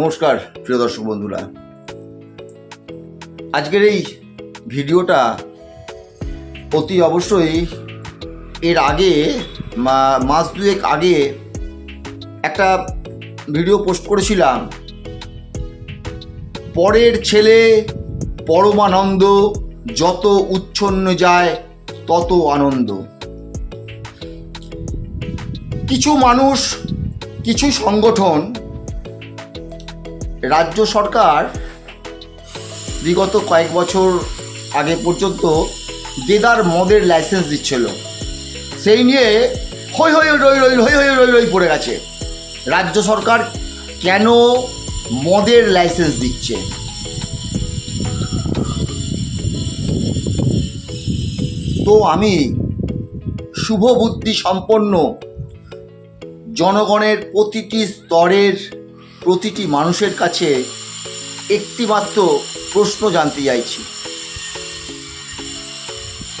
নমস্কার, প্রিয় দর্শক বন্ধুরা। আজকের এই ভিডিওটা অতি অবশ্যই এর আগে মাস দুয়েক আগে একটা ভিডিও পোস্ট করেছিলাম। পরের ছেলে পরমানন্দ যত উচ্ছন্ন যায় তত আনন্দ। কিছু মানুষ, কিছু সংগঠন রাজ্য সরকার বিগত কয়েক বছর আগে পর্যন্ত দেদার মদের লাইসেন্স দিচ্ছিল। সেই নিয়ে হই হই রই রই হই হই রই রই পড়ে গেছে। রাজ্য সরকার কেন মদের লাইসেন্স দিচ্ছে? তো আমি শুভ বুদ্ধি সম্পন্ন জনগণের প্রতিটি স্তরের প্রতিটি মানুষের কাছে একটিমাত্র প্রশ্ন জানতে চাইছি।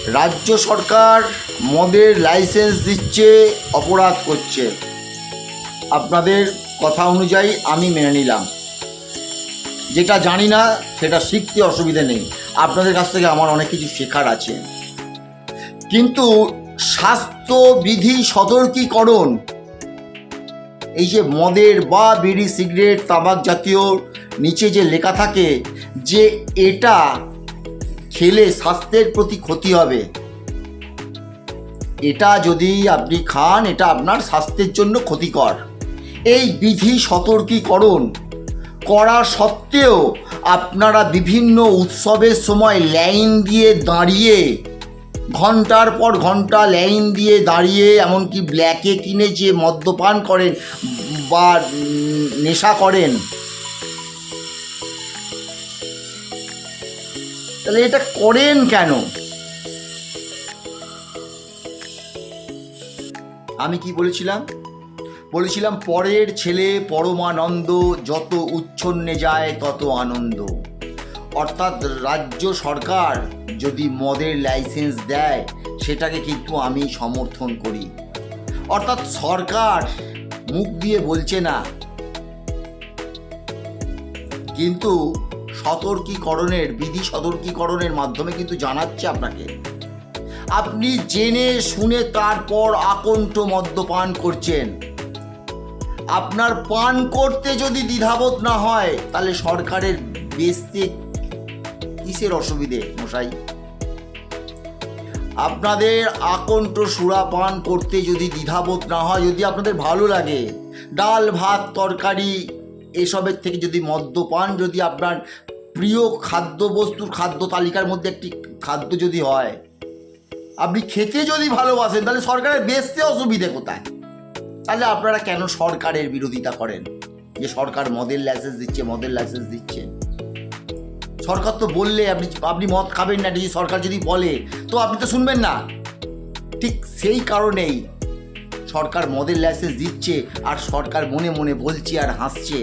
রাজ্য সরকার মদের লাইসেন্স দিচ্ছে, অপরাধ করছে। আপনাদের কথা অনুযায়ী আমি মেনে নিলাম। যেটা জানি না, সেটা শিখতে অসুবিধে নেই। আপনাদের কাছ থেকে আমার অনেক কিছু শেখার আছে। কিন্তু স্বাস্থ্যবিধি সতর্কীকরণ এই যে মদের বা বিড়ি, সিগারেট, তামাক জাতীয় নিচে যে লেখা থাকে যে এটা খেলে স্বাস্থ্যের প্রতি ক্ষতি হবে। এটা যদি আপনি খান, এটা আপনার স্বাস্থ্যের জন্য ক্ষতিকর। এই বিধি সতর্কীকরণ করা সত্ত্বেও আপনারা বিভিন্ন উৎসবের সময় লাইন দিয়ে দাঁড়িয়ে ঘণ্টার পর ঘণ্টা লাইন দিয়ে দাঁড়িয়ে, এমনকি ব্ল্যাকে কিনে যে মদ্যপান করেন বা নেশা করেন। তাহলে এটা করেন কেন? আমি কি বলেছিলাম? বলেছিলাম পরের ছেলে পরমানন্দ যত উচ্ছন্নে যায় তত আনন্দ। অর্থাৎ রাজ্য সরকার যদি মদের লাইসেন্স দেয়, সেটাকে কিন্তু আমি সমর্থন করি। অর্থাৎ সরকার মুখ দিয়ে বলছে না। কিন্তু সতর্কীকরণের, বিধি সতর্কীকরণের মাধ্যমে কিন্তু জানাচ্ছে আপনাকে। আপনি জেনে শুনে তারপর আকণ্ঠ মদ্যপান করছেন। আপনার পান করতে যদি দ্বিধাবোধ না হয়, তাহলে সরকারের বেচতে কিসের অসুবিধে, মশাই? আপনাদের আকণ্ঠ সুরা পান করতে যদি দ্বিধাবোধ না হয়, যদি আপনাদের ভালো লাগে, ডাল, ভাত, তরকারি, এসবের থেকে যদি মদ্যপান যদি আপনার প্রিয় খাদ্যবস্তুর খাদ্য তালিকার মধ্যে একটি খাদ্য যদি হয়, আপনি খেতে যদি ভালোবাসেন, তাহলে সরকারের বেচতে অসুবিধে কোথায়? তাহলে আপনারা কেন সরকারের বিরোধিতা করেন? যে সরকার মদের লাইসেন্স দিচ্ছে, মদের লাইসেন্স দিচ্ছে। সরকার তো বললে আপনি আপনি মদ খাবেন না যদি সরকার যদি বলে, তো আপনি তো শুনবেন না। ঠিক সেই কারণেই সরকার মদের লাইসেন্স দিচ্ছে আর সরকার মনে মনে বলছে আর হাসছে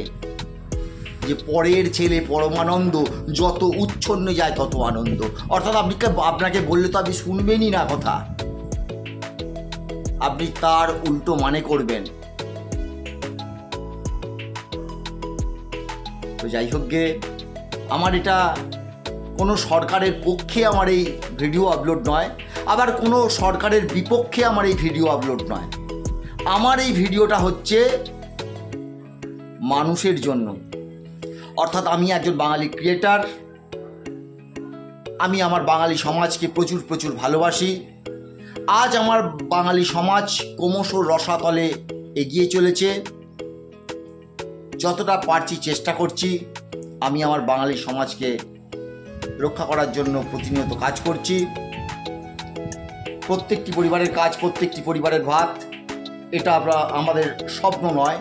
যে পরের ছেলে পরমানন্দ যত উচ্ছন্ন যায় তত আনন্দ। অর্থাৎ আপনি আপনাকে বললে তো আপনি শুনবেনই না কথা। আপনি তার উল্টো মানে করবেন। তো যাই হোক গে আমার এটা কোনো সরকারের পক্ষে আমার এই ভিডিও আপলোড নয়, আবার কোনো সরকারের বিপক্ষে আমার এই ভিডিও আপলোড নয়। আমার এই ভিডিওটা হচ্ছে মানুষের জন্য। অর্থাৎ আমি একজন বাঙালি ক্রিয়েটার আমি আমার বাঙালি সমাজকে প্রচুর প্রচুর ভালোবাসি। আজ আমার বাঙালি সমাজ ক্রমশ রসাতলে এগিয়ে চলেছে। যতটা পারছি চেষ্টা করছি। আমি আমার বাঙালি সমাজকে রক্ষা করার জন্য প্রতিনিয়ত কাজ করছি। প্রত্যেকটি পরিবারের কাজ, প্রত্যেকটি পরিবারের ভাত, এটা আমরা, আমাদের স্বপ্ন নয়,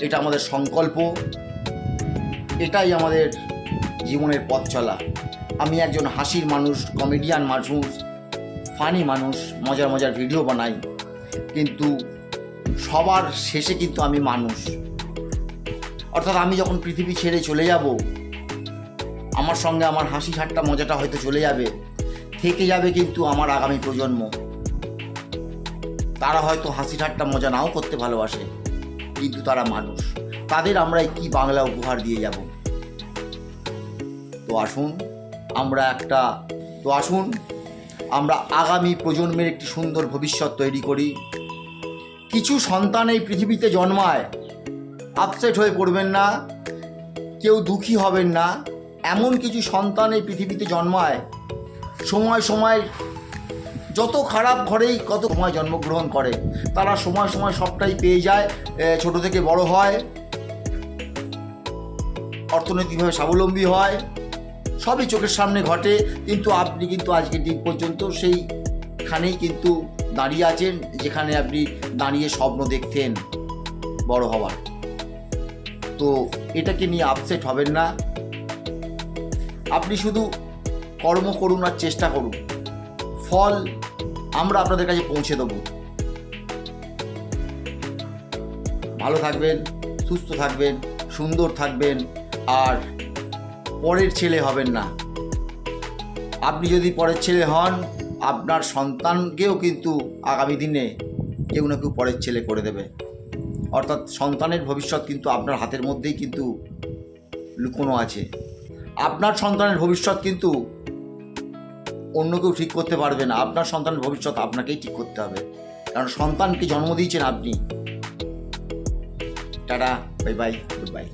এটা আমাদের সংকল্প। এটাই আমাদের জীবনের পথ চলা। আমি একজন হাসির মানুষ কমেডিয়ান মানুষ ফানি মানুষ, মজার মজার ভিডিও বানাই। কিন্তু সবার শেষে কিন্তু আমি মানুষ। অর্থাৎ আমি যখন পৃথিবী ছেড়ে চলে যাব, আমার সঙ্গে আমার হাসি ঠাট্টা মজাটা হয়তো চলে যাবে, থেকে যাবে কিন্তু আমার আগামী প্রজন্ম। তারা হয়তো হাসি ঠাট্টা মজা নাও করতে ভালোবাসে, কিন্তু তারা মানুষ। তাদের আমরা কি বাংলা উপহার দিয়ে যাব? তো আসুন, আমরা একটা, তো আসুন, আমরা আগামী প্রজন্মের একটি সুন্দর ভবিষ্যৎ তৈরি করি। কিছু সন্তান এই পৃথিবীতে জন্মায় আপসেট হয়ে পড়বেন না, কেউ দুঃখী হবেন না। এমন কিছু সন্তান এই পৃথিবীতে জন্মায়। সময় সময় যত খারাপ ঘরেই কত সময় জন্মগ্রহণ করে। তারা সময় সময় সবটাই পেয়ে যায় ছোট থেকে বড় হয়, অর্থনৈতিকভাবে স্বাবলম্বী হয়। সবই চোখের সামনে ঘটে, কিন্তু আপনি কিন্তু আজকের দিন পর্যন্ত সেইখানেই কিন্তু দাঁড়িয়ে আছেন, যেখানে আপনি দাঁড়িয়ে স্বপ্ন দেখতেন বড় হওয়ার। তো এটাকে নিয়ে আপসেট হবেন না। আপনি শুধু কর্ম করুন আর চেষ্টা করুন। ফল আমরা আপনাদের কাছে পৌঁছে দেবো। ভালো থাকবেন, সুস্থ থাকবেন, সুন্দর থাকবেন, আর পরের ছেলে হবেন না। আপনি যদি পরের ছেলে হন, আপনার সন্তানকেও কিন্তু আগামী দিনে কেউ না কেউ পরের ছেলে করে দেবে। অর্থাৎ সন্তানের ভবিষ্যৎ কিন্তু আপনার হাতের মধ্যেই কিন্তু লুকোনো আছে। আপনার সন্তানের ভবিষ্যৎ কিন্তু অন্য কেউ ঠিক করতে পারবে না। আপনার সন্তানের ভবিষ্যৎ আপনাকেই ঠিক করতে হবে। কারণ সন্তানকে জন্ম দিয়েছেন আপনি। Tata, bye bye, good bye.